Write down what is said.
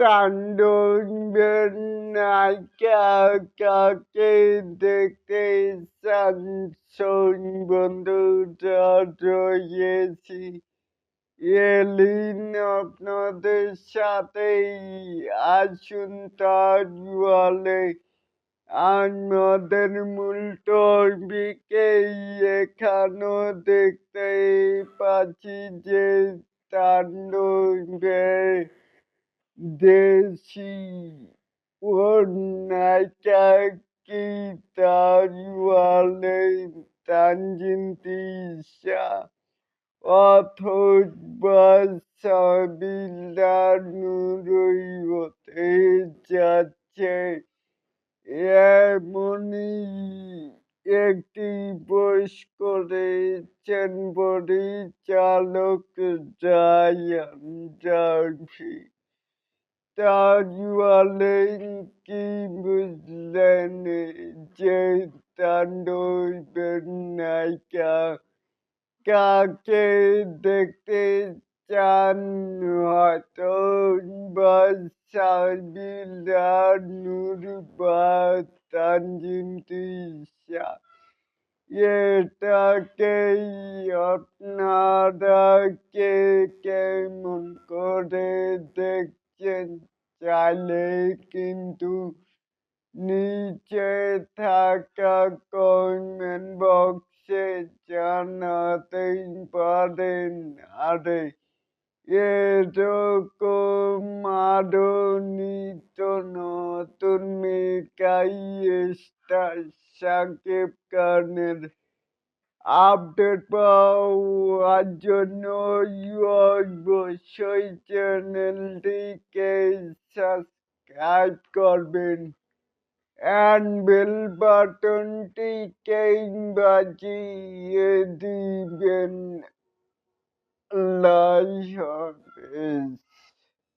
তাণ্ডবের নায়িকা কাকে দেখতে চান শোন বন্ধুরা রয়েছি এলিন আপনাদের সাথেই আসুন তার বলে। আমাদের মূল টপিকেই এখানেও দেখতে পাচ্ছি যে তাণ্ডবের দেশি কি তার বলে তানজিন তিশা। অথবা সাবিলা নুরই হতে যাচ্ছে। এমনই একটি বয়স করেছেন পরিচালক Ryan Jarvie তাজওয়ালে কি বুঝলেন যে তাণ্ডবের নায়িকা কাকে দেখতে চান হয়তো বা সাবিলা নূর বা তানজিম তিশা এটাকেই আপনারা কে কেমন করে দেখছেন চাইলে কিন্তু নিচে থাকা কমেন্ট বক্সে জানাতেই পারেন আরে এরকম আরও নিত্য নতুন মেকাই স্টার সাকিব খানের আপডেট পাওয়ার জন্য অবশ্যই চ্যানেলটিকে সাবস্ক্রাইব করবেন। অ্যান্ড বেল বাটনটিকে বাজিয়ে দিবেন। হাফেজ